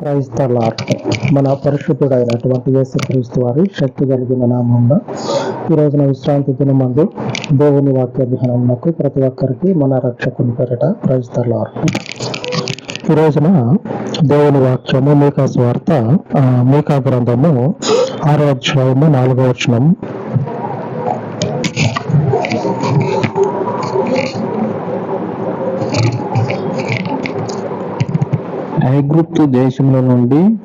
క్రైస్తలార్ట్ మన పరిశుద్ధుడైనటువంటి యేసుక్రీస్తు వారి శక్తి కలిగిన నామంలో ఈ రోజున విశ్రాంతి దినమందు దేవుని వాక్య ధ్యానమునకు ప్రతి ఒక్కరికి మన రక్షకుని పేరిట క్రైస్తలార్ట్ ఈ రోజున దేవుని వాక్యము మీకా స్వార్థ మీకా గ్రంథము ఆరో అధ్యాయము నాలుగో వచనం ఐగుప్తు దేశముల నుండి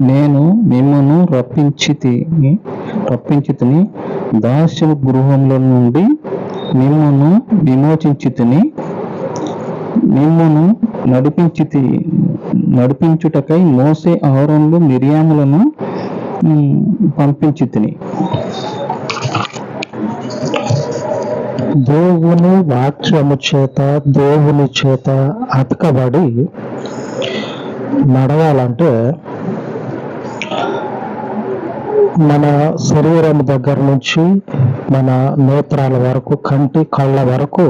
నేను మిమ్మను రప్పించి రప్పించితిని దాస్య గృహముల నుండి మిమ్మను విమోచించితిని మిమ్మను నడిపించితి నడిపించుటకై మోసే ఆహారంలో మిరియాములను పంపించితిని. తిని వాక్యము చేత దోవుని చేత అతకబడి నడవాలంటే మన శరీరం దగ్గర నుంచి మన నేత్రాల వరకు కంటి కళ్ళ వరకు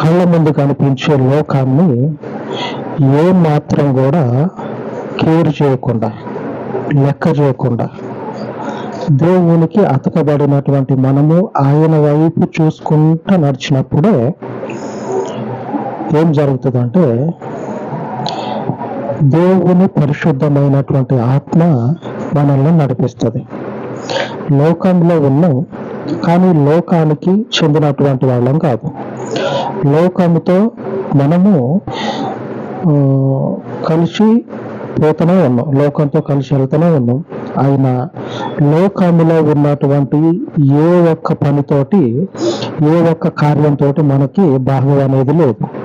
కళ్ళ ముందు కనిపించే లోకాన్ని ఏ మాత్రం కూడా కేర్ చేయకుండా లెక్క చేయకుండా దేవునికి అతకబడినటువంటి మనము ఆయన వైపు చూసుకుంటూ నడిచినప్పుడే ఏం జరుగుతుందంటే దేవుని పరిశుద్ధమైనటువంటి ఆత్మ మనల్ని నడిపిస్తుంది. లోకంలో ఉన్నాం కానీ లోకానికి చెందినటువంటి వాళ్ళం కాదు. లోకముతో మనము కలిసి పోతూనే ఉన్నాం లోకంతో కలిసి వెళ్తూనే ఉన్నాం. ఆయన లోకములో ఉన్నటువంటి ఏ ఒక్క పనితోటి ఏ ఒక్క కార్యంతో మనకి భాగం అనేది లేదు.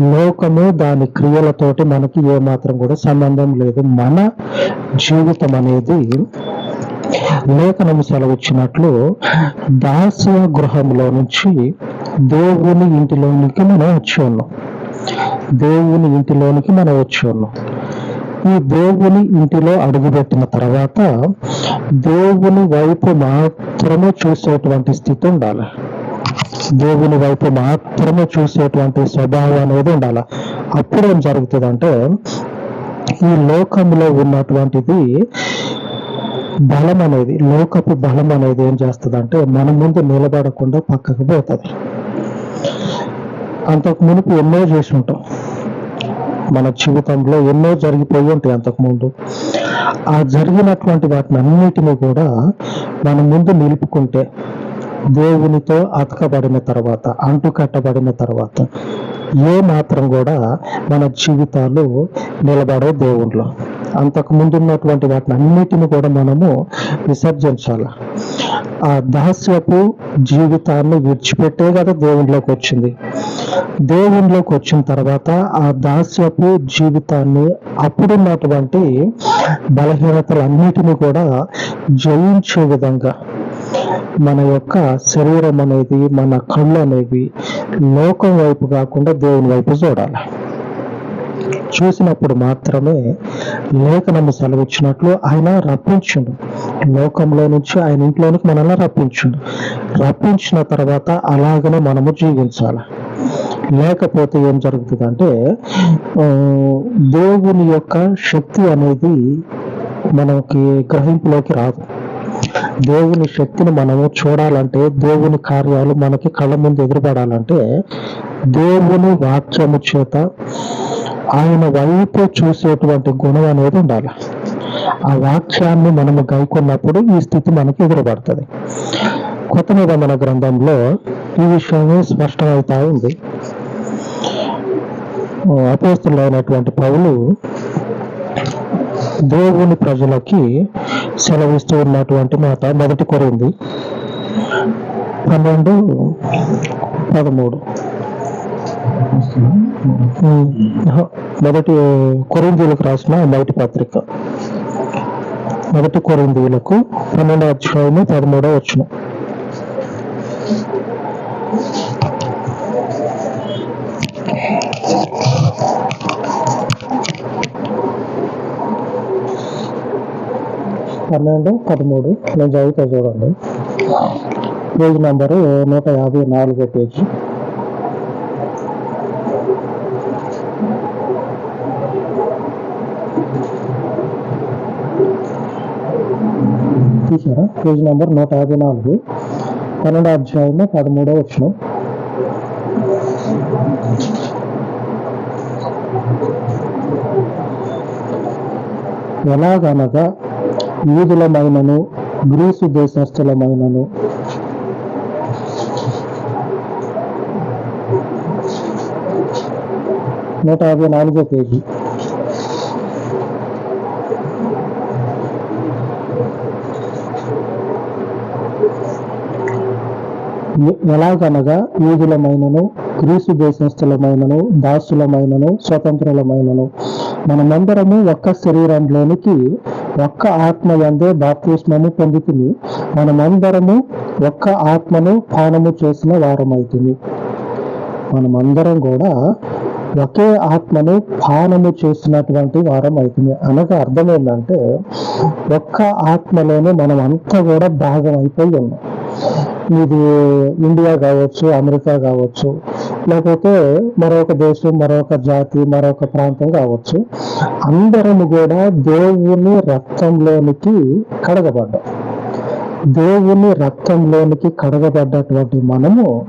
లోకము దాని క్రియలతోటి మనకి ఏ మాత్రం కూడా సంబంధం లేదు. మన జీవితం అనేది లేఖనము సెలవిచ్చినట్లు దాస గృహంలో నుంచి దేవుని ఇంటిలోనికి మనం వచ్చి ఉన్నాం. దేవుని ఇంటిలోనికి మనం వచ్చి ఉన్నాం. ఈ దేవుని ఇంటిలో అడుగుపెట్టిన తర్వాత దేవుని వైపు మాత్రమే చూసేటువంటి స్థితి ఉండాలి. దేవుని వైపు మాత్రమే చూసేటువంటి స్వభావం అనేది ఉండాలి? అప్పుడు ఏం జరుగుతుందంటే ఈ లోకంలో ఉన్నటువంటిది బలం అనేది లోకపు బలం అనేది ఏం చేస్తుందంటే మన ముందు నిలబడకుండా పక్కకు పోతుంది. అంతకు మునుపు ఎన్నో చేసి ఉంటాం. మన జీవితంలో ఎన్నో జరిగిపోయి ఉంటాయి అంతకు ముందు. ఆ జరిగినటువంటి వాటిని అన్నిటినీ కూడా మన ముందు నిలుపుకుంటే దేవునితో అతకబడిన తర్వాత అంటు కట్టబడిన తర్వాత ఏ మాత్రం కూడా మన జీవితాలు నిలబడే దేవుళ్ళు. అంతకు ముందు ఉన్నటువంటి వాటిని అన్నిటిని కూడా మనము విసర్జించాలి? ఆ దాస్యపు జీవితాన్ని విడిచిపెట్టే కదా దేవునిలోకి వచ్చింది. దేవునిలోకి వచ్చిన తర్వాత ఆ దాస్యపు జీవితాన్ని అప్పుడున్నటువంటి బలహీనతలన్నిటిని కూడా జయించే విధంగా మన యొక్క శరీరం అనేది మన కళ్ళు అనేవి లోకం వైపు కాకుండా దేవుని వైపు చూడాలి. చూసినప్పుడు మాత్రమే లేఖనము సెలవిచ్చినట్లు ఆయన రప్పించుండు లోకంలో నుంచి ఆయన ఇంట్లోనికి మనల్ని రప్పించుండు రప్పించిన తర్వాత అలాగనే మనము జీవించాలి. లేకపోతే ఏం జరుగుతుందంటే ఆ, దేవుని యొక్క శక్తి అనేది మనకి గ్రహింపులోకి రాదు. దేవుని శక్తిని మనము చూడాలంటే దేవుని కార్యాలు మనకి కళ్ళ ముందు ఎదురుపడాలంటే దేవుని వాక్యము చేత ఆయన వైపు చూసేటువంటి గుణం అనేది ఉండాలి. ఆ వాక్యాన్ని మనము గైకొన్నప్పుడు ఈ స్థితి మనకి ఎదురుపడుతుంది. కొత్త నిబంధన గ్రంథంలో ఈ విషయమే స్పష్టమవుతా ఉంది. అపేస్తులైనటువంటి పౌలు దేవుని ప్రజలకి సెలవిస్తూ ఉన్నటువంటి మాట మొదటి కొరింది పన్నెండు పదమూడు. మొదటి కొరిందీలకు రాసిన మొదటి పత్రిక. మొదటి కొరిందీలకు పన్నెండో అధ్యాయము పదమూడో వచ్చిన పన్నెండు పదమూడు నేను చదువుతా చూడండి. పేజ్ నంబరు నూట యాభై నాలుగో పేజీ. చూసారా? పేజ్ నెంబర్ నూట యాభై నాలుగు. పన్నెండు అధ్యాయంలో పదమూడో వచ్చిన ఎలాగనగా యూదులమైనను గ్రీసు దేశస్థులమైనను. నూట యాభై నాలుగో పేజీ. ఎలాగనగా యూదులమైనను గ్రీసు దేశస్థులమైనను దాసులమైనను స్వతంత్రులమైనను. మనమందరము ఒక్క శరీరంలోనికి ఒక్క ఆత్మ యందే బాప్తిస్మము పొందుతుంది మనమందరము ఒక్క ఆత్మను పానము చేసిన వారమవుతుంది మనమందరం కూడా ఒకే ఆత్మను పానము చేసినటువంటి వారం అవుతుంది అనగా అర్థం ఏంటంటే ఒక్క ఆత్మలోనే మనం అంతా కూడా భాగం అయిపోయి ఉన్నాం. ఇది ఇండియా కావచ్చు అమెరికా కావచ్చు లేకపోతే మరొక దేశం మరొక జాతి మరొక ప్రాంతం కావచ్చు. అందరం కూడా దేవుని రక్తంలోనికి కడగబడ్డాం. దేవుని రక్తంలోనికి కడగబడ్డటువంటి మనము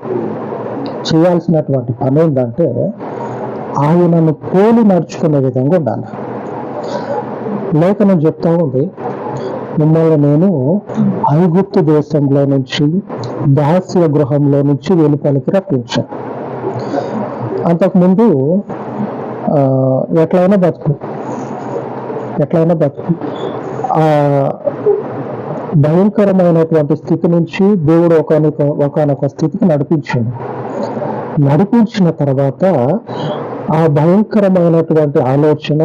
చేయాల్సినటువంటి పని ఏంటంటే ఆయనను పోలి నడుచుకునే విధంగా ఉండాలి. లేఖనం చెప్తా ఉంది మిమ్మల్ని నేను ఐగుప్తు దేశంలో నుంచి దాస్య గృహంలో నుంచి వెలుపలికి రప్పించాను అంతకుముందు ఎట్లయినా బతుకు. ఎట్లయినా బతుకు. ఆ భయంకరమైనటువంటి స్థితి నుంచి దేవుడు ఒకనొక ఒకనొక స్థితికి నడిపించాడు. నడిపించిన తర్వాత ఆ భయంకరమైనటువంటి ఆలోచన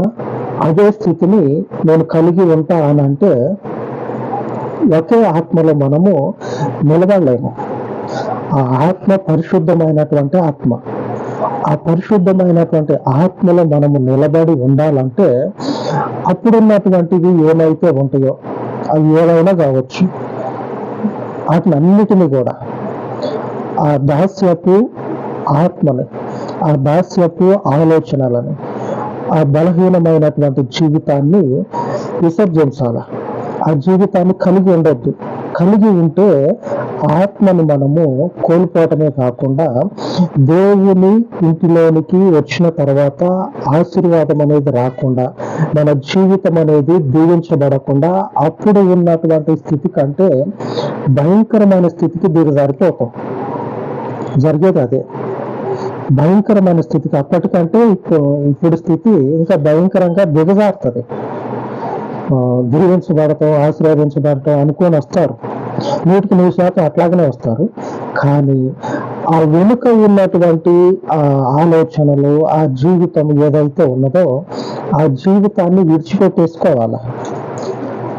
అదే స్థితిని నేను కలిగి ఉంటా అని అంటే ఒకే ఆత్మలో మనము నిలబడలేము. ఆ ఆత్మ పరిశుద్ధమైనటువంటి ఆత్మ. ఆ పరిశుద్ధమైనటువంటి ఆత్మలో మనము నిలబడి ఉండాలంటే అప్పుడున్నటువంటివి ఏమైతే ఉంటాయో అవి ఏవైనా కావచ్చు. వాటిని అన్నిటినీ కూడా. ఆ దాస్యపు ఆత్మని ఆ దాస్యపు ఆలోచనలని ఆ బలహీనమైనటువంటి జీవితాన్ని విసర్జించాలి? ఆ జీవితాన్ని కలిగి ఉండొద్దు. కలిగి ఉంటే ఆత్మని మనము కోల్పోవటమే కాకుండా దేవుని ఇంటిలోనికి వచ్చిన తర్వాత ఆశీర్వాదం అనేది రాకుండా మన జీవితం అనేది దీవించబడకుండా అప్పుడు ఉన్నటువంటి స్థితి కంటే భయంకరమైన స్థితికి దిగజారిపోతాం జరిగేది అదే. భయంకరమైన స్థితికి అప్పటికంటే ఇప్పుడు ఇప్పుడు స్థితి ఇంకా భయంకరంగా దిగజారుతుంది. ఆ, దీవించబడటం ఆశీర్వదించబడటం అనుకొని వస్తారు. నూటికి నూరు శాతం అట్లాగనే వస్తారు. కానీ ఆ వెనుక ఉన్నటువంటి ఆ ఆలోచనలు ఆ జీవితం ఏదైతే ఉన్నదో ఆ జీవితాన్ని విడిచిపెట్టేసుకోవాలి.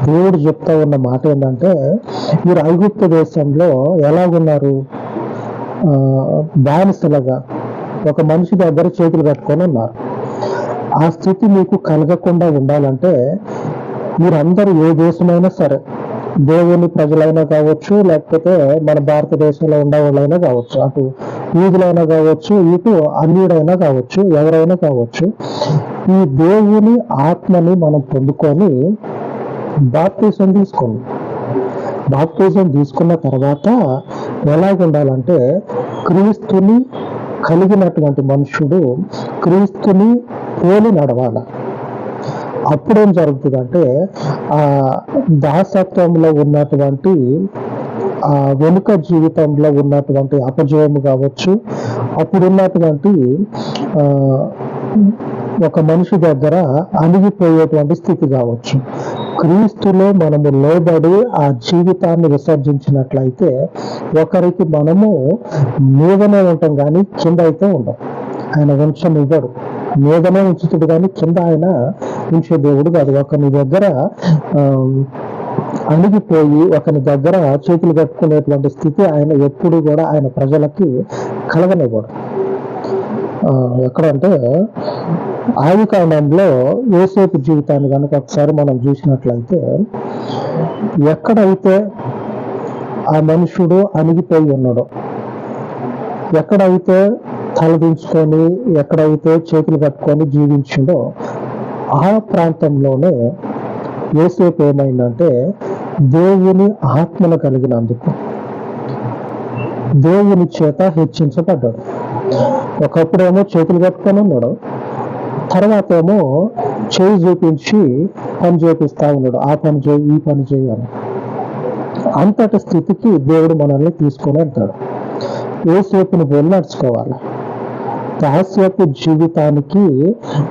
దేవుడు చెప్తా ఉన్న మాట ఏంటంటే మీరు ఐగుప్త దేశంలో ఎలాగున్నారు ఆ, బానిసలుగా ఒక మనిషి దగ్గర చేతులు కట్టుకొని ఉన్నారు. ఆ స్థితి మీకు కలగకుండా ఉండాలంటే మీరందరూ ఏ దేశమైనా సరే దేవుని ప్రజలైనా కావచ్చు లేకపోతే మన భారతదేశంలో ఉండేవాళ్ళైనా కావచ్చు అటు యూదులైనా కావచ్చు ఇటు అన్యుడైనా కావచ్చు ఎవరైనా కావచ్చు ఈ దేవుని ఆత్మని మనం పొందుకొని బాప్తీసం తీసుకోండి. బాప్తీసం తీసుకున్న తర్వాత ఎలాగుండాలంటే క్రీస్తుని కలిగినటువంటి మనుషుడు క్రీస్తుని పోలి నడవాలి. అప్పుడేం జరుగుతుందంటే ఆ దాసత్వంలో ఉన్నటువంటి ఆ వెనుక జీవితంలో ఉన్నటువంటి అపజయము కావచ్చు అప్పుడున్నటువంటి ఆ ఒక మనిషి దగ్గర అణిగిపోయేటువంటి స్థితి కావచ్చు. క్రీస్తులో మనము లోబడి ఆ జీవితాన్ని విసర్జించినట్లయితే ఒకరికి మనము మీదనే ఉంటాం కానీ కింద అయితే ఉండం ఆయన వంశం ఇవ్వడు. మీదనే ఉంచుతుడు కానీ కింద ఆయన ఉంచే దేవుడు కాదు. ఒకని దగ్గర అణిగిపోయి ఒకని దగ్గర చేతులు కట్టుకునేటువంటి స్థితి ఆయన ఎప్పుడు కూడా ఆయన ప్రజలకి కలగనివ్వడు. ఎక్కడంటే ఆది కాలంలో ఏసేపు జీవితాన్ని కనుక ఒకసారి మనం చూసినట్లయితే ఎక్కడైతే ఆ మనుషుడు అణిగిపోయి ఉన్నాడో ఎక్కడైతే తలదించుకొని ఎక్కడైతే చేతులు కట్టుకొని జీవించిండో ఆ ప్రాంతంలోనే యోసేపు ఏమైందంటే దేవుని ఆత్మను కలిగినందుకు దేవుని చేత హెచ్చించబడ్డాడు. ఒకప్పుడేమో చేతులు కట్టుకొని ఉన్నాడు. తర్వాత ఏమో చేయి చూపించి పని చేపిస్తా ఉన్నాడు. ఆ పని చేయి ఈ పని చేయాలి అని. అంతటి స్థితికి దేవుడు మనల్ని తీసుకొని వెళ్తాడు. ఏసేపుని పోలి నడుచుకోవాలి. దాస్యపు జీవితానికి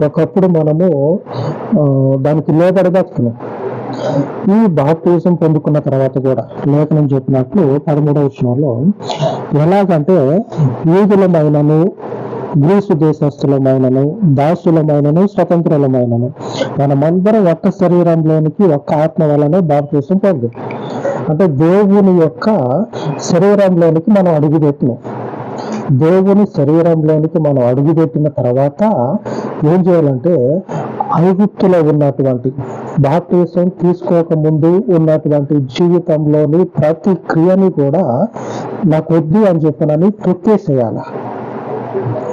ఒకప్పుడు మనము దానికి లోబడి బతుకున్నాం ఈ బాప్టిజం పొందుకున్న తర్వాత కూడా లేఖనం చెప్పినట్లు పదమూడవ విషయంలో ఎలాగంటే యూదులమైనను గ్రీసు దేశస్థులమైనను దాసులమైనను స్వతంత్రులమైనను మనమందరం ఒక్క శరీరంలోనికి ఒక్క ఆత్మ వలనే బాప్టిజం పొందు. అంటే దేవుని యొక్క శరీరంలోనికి మనం అడుగుపెట్టినాం. దేవుని శరీరంలోనికి మనం అడుగుపెట్టిన తర్వాత ఏం చేయాలంటే ఐగుప్తులో ఉన్నటువంటి బాప్టిజం తీసుకోకముందు ఉన్నటువంటి జీవితంలోని ప్రతి క్రియని కూడా నాకు వద్దు అని చెప్పనని తొక్కేసేయాలి.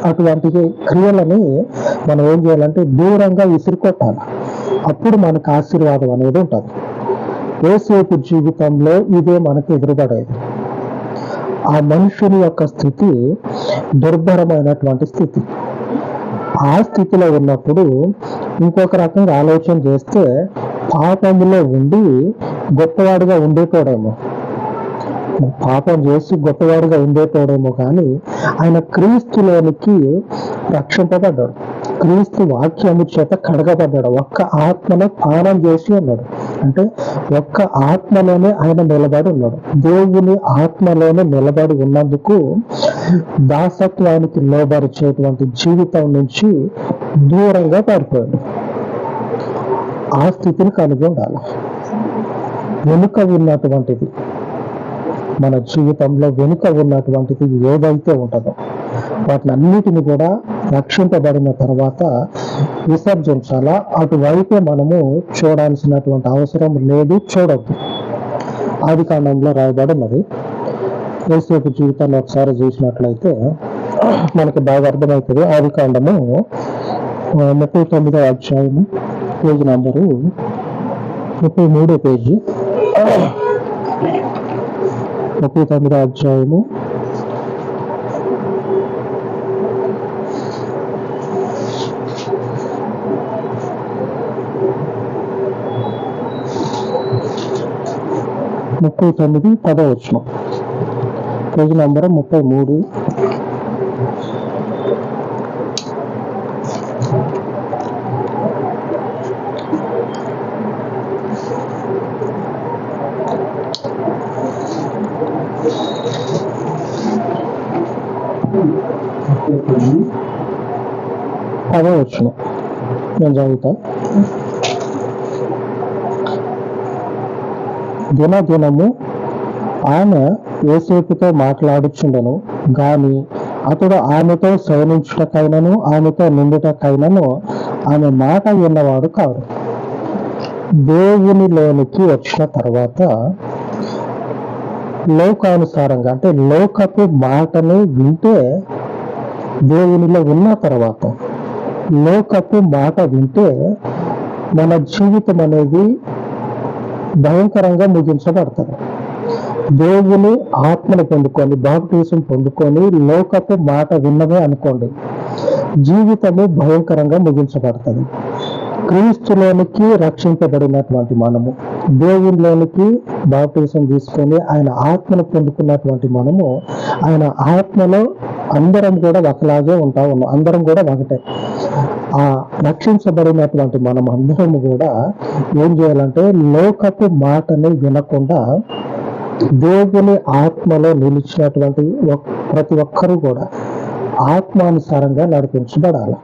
అటువంటి క్రియలని మనం ఏం చేయాలంటే దూరంగా విసిరికొట్టాలి. అప్పుడు మనకు ఆశీర్వాదం అనేది ఉంటుంది. ఏసేపు జీవితంలో ఇదే మనకు ఎదురుపడేది. ఆ మనుషుని యొక్క స్థితి దుర్భరమైనటువంటి స్థితి. ఆ స్థితిలో ఉన్నప్పుడు ఇంకొక రకంగా ఆలోచన చేస్తే పాపంలో ఉండి గొప్పవాడిగా ఉండేటోడేమో పాపం చేసి గొప్పవాడిగా ఉండేటోడేమో కానీ ఆయన క్రీస్తులోనికి రక్షింపబడ్డాడు. క్రీస్తు వాక్యము చేత కడగబడ్డాడు. ఒక్క ఆత్మను పానం చేసి ఉన్నాడు. అంటే ఒక్క ఆత్మలోనే ఆయన నిలబడి ఉన్నాడు. దేవుని ఆత్మలోనే నిలబడి ఉన్నందుకు దాసత్వానికి లోబరిచేటువంటి జీవితం నుంచి దూరంగా పారిపోయాడు. ఆ స్థితిని కలిగి ఉండాలి. వెనుక ఉన్నటువంటిది మన జీవితంలో వెనుక ఉన్నటువంటిది ఏదైతే ఉంటుందో వాటిని అన్నిటిని కూడా రక్షింపబడిన తర్వాత విసర్జించాలా. అటువైపే మనము చూడాల్సినటువంటి అవసరం లేదు చూడొద్దు. ఆది కాండంలో రాయబడినది. ఉన్నది యేసేపు జీవితాన్ని ఒకసారి చూసినట్లయితే మనకి బాగా అర్థమవుతుంది. ఆది కాండము ముప్పై తొమ్మిదో అధ్యాయము పేజీ నంబరు ముప్పై మూడో పేజీ. ముప్పై తొమ్మిదో అధ్యాయము ముప్పై తొమ్మిది పదవచనం పేజ్ నంబర్ ముప్పై మూడు. పదవచనం నేను చదువుతా. దినదినము ఆమె ఏసేపుతో మాట్లాడుచుండెను. గాని అతడు ఆమెతో శయనించుటకైనను ఆమెతో నిండుటకైనను ఆమె మాట విన్నవాడు కాడు. దేవునిలోనికి వచ్చిన తర్వాత లోకానుసారంగా అంటే లోకపు మాటని వింటే దేవునిలో ఉన్న తర్వాత లోకపు మాట వింటే మన జీవితం అనేది భయంకరంగా ముగించబడతారు. దేవుని ఆత్మను పొందుకొని బాప్టిజం పొందుకొని లోకపు మాట విన్నదే అనుకోండి. జీవితము భయంకరంగా ముగించబడుతుంది. క్రీస్తులోనికి రక్షింపబడినటువంటి మనము దేవునిలోనికి బాప్టిజం తీసుకొని ఆయన ఆత్మను పొందుకున్నటువంటి మనము ఆయన ఆత్మలో అందరం కూడా ఒకలాగే ఉంటా ఉన్నాం. అందరం కూడా ఒకటే. ఆ రక్షించబడినటువంటి మనం అందరం కూడా ఏం చేయాలంటే లోకపు మాటని వినకుండా దేవుని ఆత్మలో నిలిచినటువంటి ప్రతి ఒక్కరూ కూడా ఆత్మానుసారంగా నడిపించబడాలి.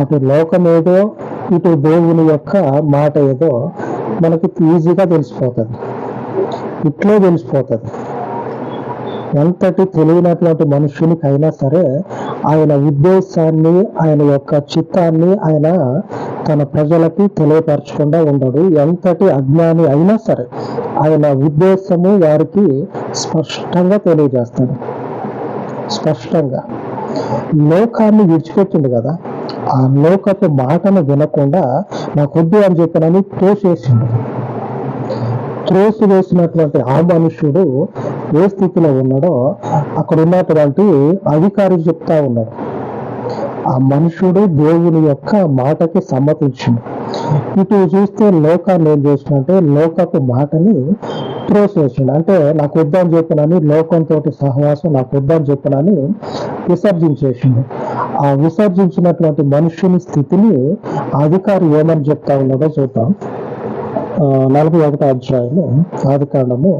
అటు లోకం ఏదో ఇటు దేవుని యొక్క మాట ఏదో మనకి ఈజీగా తెలిసిపోతుంది. ఇట్లే తెలిసిపోతుంది. ఎంతటి తెలియనటువంటి మనుషునికైనా సరే ఆయన ఉద్దేశాన్ని ఆయన యొక్క చిత్తాన్ని ఆయన తన ప్రజలకి తెలియపరచకుండా ఉండడు. ఎంతటి అజ్ఞాని అయినా సరే ఆయన ఉద్దేశము వారికి స్పష్టంగా తెలియజేస్తాడు. స్పష్టంగా. లోకాన్ని విడిచిపెట్టిండు కదా. ఆ లోకపు మాటను వినకుండా నాకొద్దు అని చెప్పనని తోసేసిండు. త్రోసి వేసినటువంటి ఆ మనుష్యుడు ఏ స్థితిలో ఉన్నాడో అక్కడ ఉన్నటువంటి అధికారి చెప్తా ఉన్నాడు ఆ మనుషుడు దేవుని యొక్క మాటకి సమ్మతించింది ఇటు చూస్తే లోకాన్ని ఏం చేసినంటే లోకపు మాటని త్రోసేసిండు అంటే నాకు వద్దని చెప్పినని లోకంతో సహవాసం నాకు వద్దని చెప్పినని విసర్జించేసిండు. ఆ విసర్జించినటువంటి మనుషుని స్థితిని అధికారి ఏమని చెప్తా ఉన్నాడో చూద్దాం. నలభై ఒకటో అధ్యాయము ఆది కాండము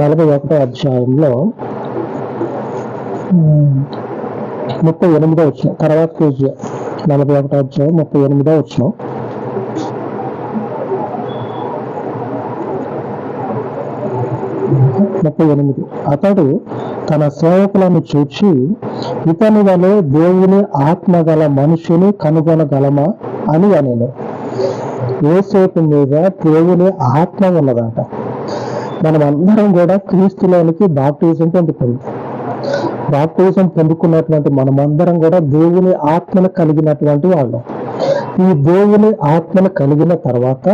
నలభై ఒకటో అధ్యాయంలో ముప్పై ఎనిమిదో వచ్చిన తర్వాత పేజీ నలభై ఒకటో అధ్యాయం ముప్పై ఎనిమిదో వచ్చిన ముప్పై ఎనిమిది. అతడు తన సేవకులను చూచి ఇతని వలె దేవుని ఆత్మ గల మనుషుని కనుగొనగలమా అని అనేను. ఏసేపు మీద దేవుని ఆత్మ ఉన్నదంట. మనం అందరం కూడా క్రీస్తులోనికి బాప్టిజం పొందుకుంది బాప్టిజం పొందుకున్నటువంటి మనమందరం కూడా దేవుని ఆత్మను కలిగినటువంటి వాళ్ళం. ఈ దేవుని ఆత్మను కలిగిన తర్వాత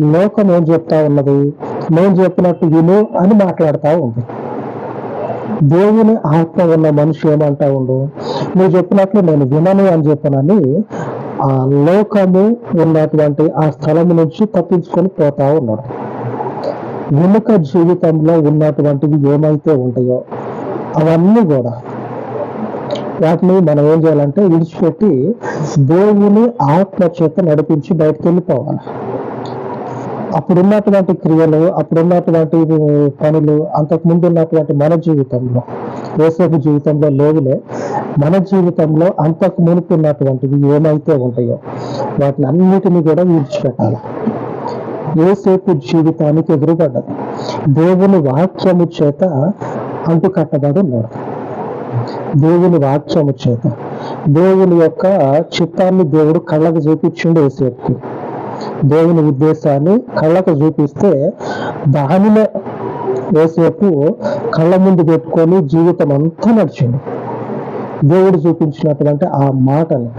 లోకం ఏం చెప్తా ఉన్నది? నేను చెప్పినట్టు విను అని మాట్లాడుతూ ఉంది. దేవుని ఆత్మ ఉన్న మనిషి ఏమంటా ఉండు? నువ్వు చెప్పినట్లు నేను వినను అని చెప్పనని ఆ లోకము ఉన్నటువంటి ఆ స్థలం నుంచి తప్పించుకొని పోతా ఉన్నాడు. వెనుక జీవితంలో ఉన్నటువంటివి ఏమైతే ఉంటాయో అవన్నీ కూడా వాటిని మనం ఏం చేయాలంటే విడిచిపెట్టి దేవుని ఆత్మ చేత నడిపించి బయటకు వెళ్ళిపోవాలి. అప్పుడున్నటువంటి క్రియలు అప్పుడున్నటువంటి పనులు అంతకు ముందు ఉన్నటువంటి మన జీవితంలో యేసపు జీవితంలో లేవులే మన జీవితంలో అంతకు మునుపు ఉన్నటువంటివి ఏమైతే ఉంటాయో వాటిని అన్నిటినీ కూడా విడిచిపెట్టాలి. ఏసేపు జీవితానికి ఎదురుపడ్డది. దేవుని వాక్యము చేత అంటుకట్టబడి ఉన్నాడు. దేవుని వాక్యము చేత. దేవుని యొక్క చిత్తాన్ని దేవుడు కళ్ళకు చూపించిండు ఏసేపుకి దేవుని ఉద్దేశాన్ని కళ్ళకు చూపిస్తే దానిలో ఏసేపు కళ్ళ ముందు పెట్టుకొని జీవితం అంతా నడిచిండు. దేవుడు చూపించినటువంటి ఆ మాటలు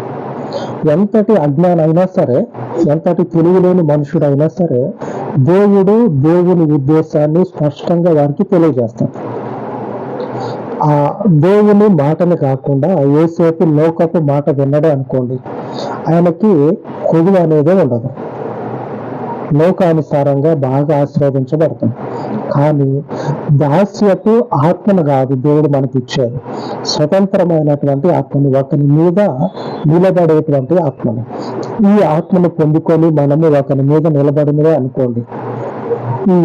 ఎంతటి అజ్ఞానైనా సరే ఎంతటి తెలివిలేని మనుషుడైనా సరే దేవుడు దేవుని ఉద్దేశాన్ని స్పష్టంగా వారికి తెలియజేస్తాడు. ఆ దేవుని మాటని కాకుండా ఏసేపు లోకపు మాట విన్నడే అనుకోండి ఆయనకి కొదువు అనేదే ఉండదు. లోకానుసారంగా బాగా ఆశీర్వదించబడుతుంది కానీ దాస్యపు ఆత్మను కాదు దేవుడు మనకి ఇచ్చేది స్వతంత్రమైనటువంటి ఆత్మని ఒకని మీద నిలబడేటువంటి ఆత్మని. ఈ ఆత్మను పొందుకొని మనము ఒకని మీద నిలబడినదే అనుకోండి. ఈ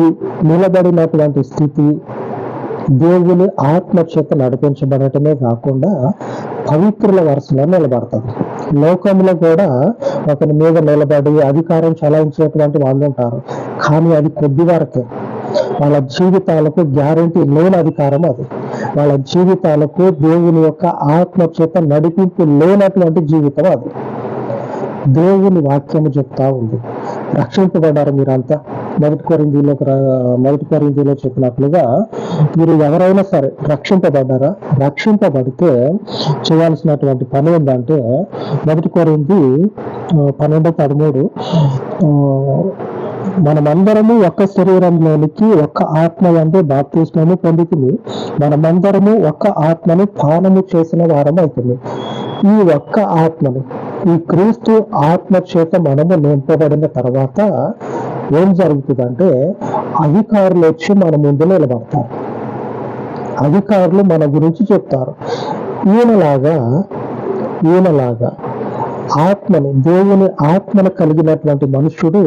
నిలబడినటువంటి స్థితి దేవుని ఆత్మ చేత నడిపించబడటమే కాకుండా పవిత్రుల వరుసలో నిలబడుతుంది లోకంలో కూడా ఒకరి మీద నిలబడి అధికారం చలాయించేటువంటి వాళ్ళు ఉంటారు. కానీ అది కొద్ది వరకే. వాళ్ళ జీవితాలకు గ్యారంటీ లేని అధికారం అది. వాళ్ళ జీవితాలకు దేవుని యొక్క ఆత్మ చేత నడిపింపు లేనటువంటి జీవితం అది. దేవుని వాక్యము చెప్తా ఉంది. రక్షింపబడ్డారు మీరంతా? మొదటి కొరిందీలో మొదటి కొరిందీలో చెప్పినట్లుగా మీరు ఎవరైనా సరే రక్షింపబడ్డారా? రక్షింపబడితే చేయాల్సినటువంటి పని ఏంటంటే మొదటి కొరింది పన్నెండు పదమూడు ఆ, మనమందరము ఒక్క శరీరంలోనికి ఒక్క ఆత్మ అంటే బాప్తిస్మము పొందుతుంది మనమందరము ఒక్క ఆత్మను పానము చేసిన వారం అవుతుంది ఈ ఒక్క ఆత్మని ఈ క్రీస్తు ఆత్మ చేత మనము నింపబడిన తర్వాత ఏం జరుగుతుందంటే అధికారులు వచ్చి మన ముందు నిలబడతారు. అధికారులు మన గురించి చెప్తారు. ఈయనలాగా ఈయనలాగా ఆత్మని దేవుని ఆత్మను కలిగినటువంటి మనుష్యుడు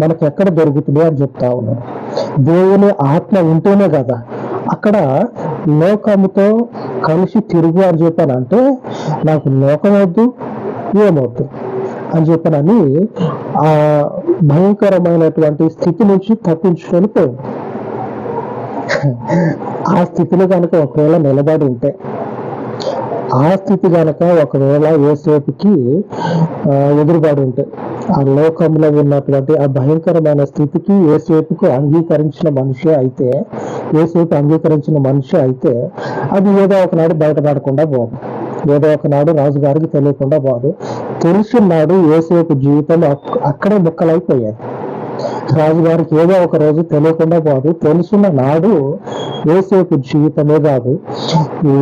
మనకు ఎక్కడ దొరుకుతుంది అని చెప్తా ఉన్నాం. దేవుని ఆత్మ ఉంటేనే కదా అక్కడ లోకముతో కలిసి తిరుగు అని చెప్పానంటే నాకు లోకం వద్దు ఏమొద్దు అని చెప్పనని ఆ భయంకరమైనటువంటి స్థితి నుంచి తప్పించుకొని పోయింది. ఆ స్థితిలో కనుక ఒకవేళ నిలబడి ఉంటే ఆ స్థితి గనక ఒకవేళ ఏసేపుకి ఆ, ఎదురుబడి ఉంటే ఆ లోకంలో ఉన్నటువంటి ఆ భయంకరమైన స్థితికి ఏసేపుకు అంగీకరించిన మనిషి అయితే ఏసేపు అంగీకరించిన మనిషి అయితే అది ఏదో ఒకనాడు బయటపడకుండా పోదు. ఏదో ఒకనాడు రాజుగారికి తెలియకుండా పోదు. తెలిసినాడు ఏసేపు జీవితం అక్కడే ముక్కలైపోయాయి రాజుగారికి ఏదో ఒక రోజు తెలియకుండా పోదు తెలుసున్న నాడు ఏసేపు జీవితమే కాదు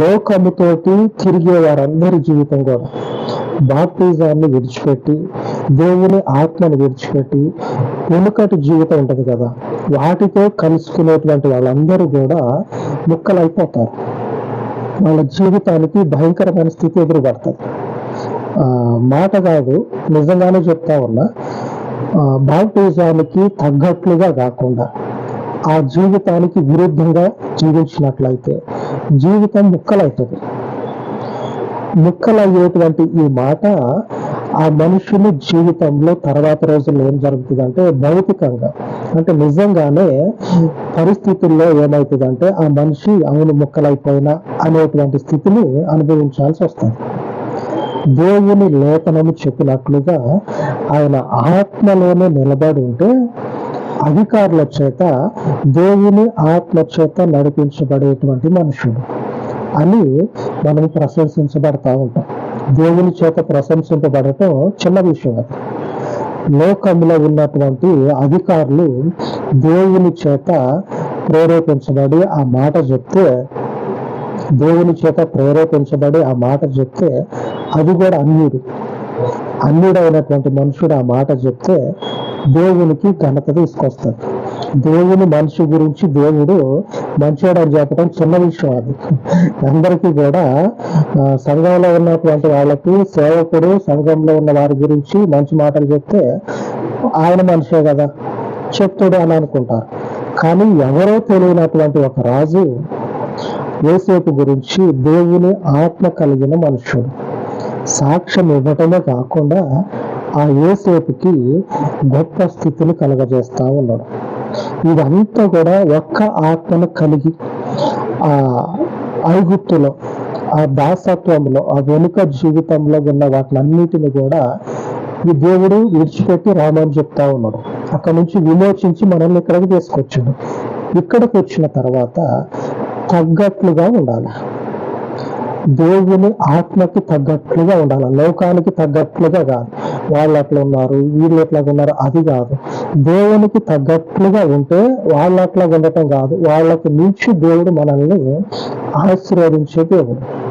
లోకముతోటి తిరిగే వారందరి జీవితం కూడా. బాప్తిజాన్ని విడిచిపెట్టి దేవుని ఆత్మను విడిచిపెట్టి వెనుకటి జీవితం ఉంటుంది కదా వాటితో కలుసుకునేటువంటి వాళ్ళందరూ కూడా ముక్కలైపోతారు. వాళ్ళ జీవితానికి భయంకరమైన స్థితి ఎదురుపడుతుంది మాట కాదు నిజంగానే చెప్తా ఉన్నా బాప్టిజానికి తగ్గట్లుగా కాకుండా ఆ జీవితానికి విరుద్ధంగా జీవించినట్లయితే జీవితం ముక్కలవుతుంది ముక్కలయ్యేటువంటి ఈ మాట ఆ మనుషుని జీవితంలో తర్వాత రోజుల్లో ఏం జరుగుతుందంటే భౌతికంగా అంటే నిజంగానే పరిస్థితుల్లో ఏమవుతుందంటే ఆ మనిషి అవును ముక్కలైపోయినా అనేటువంటి స్థితిని అనుభవించాల్సి వస్తుంది. దేవుని లేఖనము చెప్పినట్లుగా ఆయన ఆత్మలోనే నిలబడి ఉంటే అధికారుల చేత దేవుని ఆత్మ చేత నడిపించబడేటువంటి మనుషుడు అని మనం ప్రశంసించబడతా ఉంటాం. దేవుని చేత ప్రశంసింపబడటం చిన్న విషయం అది. లోకంలో ఉన్నటువంటి అధికారులు దేవుని చేత ప్రేరేపించబడి ఆ మాట చెప్తే దేవుని చేత ప్రేరేపించబడి ఆ మాట చెప్తే అది కూడా అన్యుడు. అన్యుడైనటువంటి మనుషుడు ఆ మాట చెప్తే దేవునికి ఘనత తీసుకొస్తాడు. దేవుని మనిషి గురించి దేవుడు మంచివాడని చెప్పడం చిన్న విషయం అది. అందరికీ కూడా సంఘంలో ఉన్నటువంటి వాళ్ళకి సేవకుడు సంఘంలో ఉన్న వారి గురించి మంచి మాటలు చెప్తే ఆయన మనిషే కదా చెప్తాడు అని అనుకుంటారు. కానీ ఎవరో తెలియనటువంటి ఒక రాజు యోసేపు గురించి దేవుని ఆత్మ కలిగిన మనుషుడు. సాక్ష్యం ఇవ్వటమే కాకుండా ఆ యోసేపుకి గొప్ప స్థితిని కలగజేస్తా ఉన్నాడు. ఇదంతా కూడా ఒక్క ఆత్మను కలిగి ఆ ఐగుప్తులో ఆ దాసత్వంలో ఆ వెనుక జీవితంలో ఉన్న వాటిలన్నిటిని కూడా ఈ దేవుడు విడిచిపెట్టి రామని చెప్తా ఉన్నాడు. అక్కడ నుంచి విమోచించి మనల్ని ఇక్కడికి తీసుకొచ్చాడు. ఇక్కడికి వచ్చిన తర్వాత తగ్గట్లుగా ఉండాలి. దేవుని ఆత్మకి తగ్గట్లుగా ఉండాలి. లోకానికి తగ్గట్లుగా కాదు. వాళ్ళు అట్లా ఉన్నారు వీళ్ళు ఎట్లా ఉన్నారు అది కాదు. దేవునికి తగ్గట్లుగా ఉంటే వాళ్ళు అట్లా ఉండటం కాదు. వాళ్ళకి మించి దేవుడు మనల్ని ఆశీర్వదించే దేవుడు.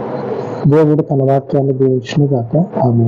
దేవుడు తన వాక్యాన్ని దీవించిన కాక ఆమె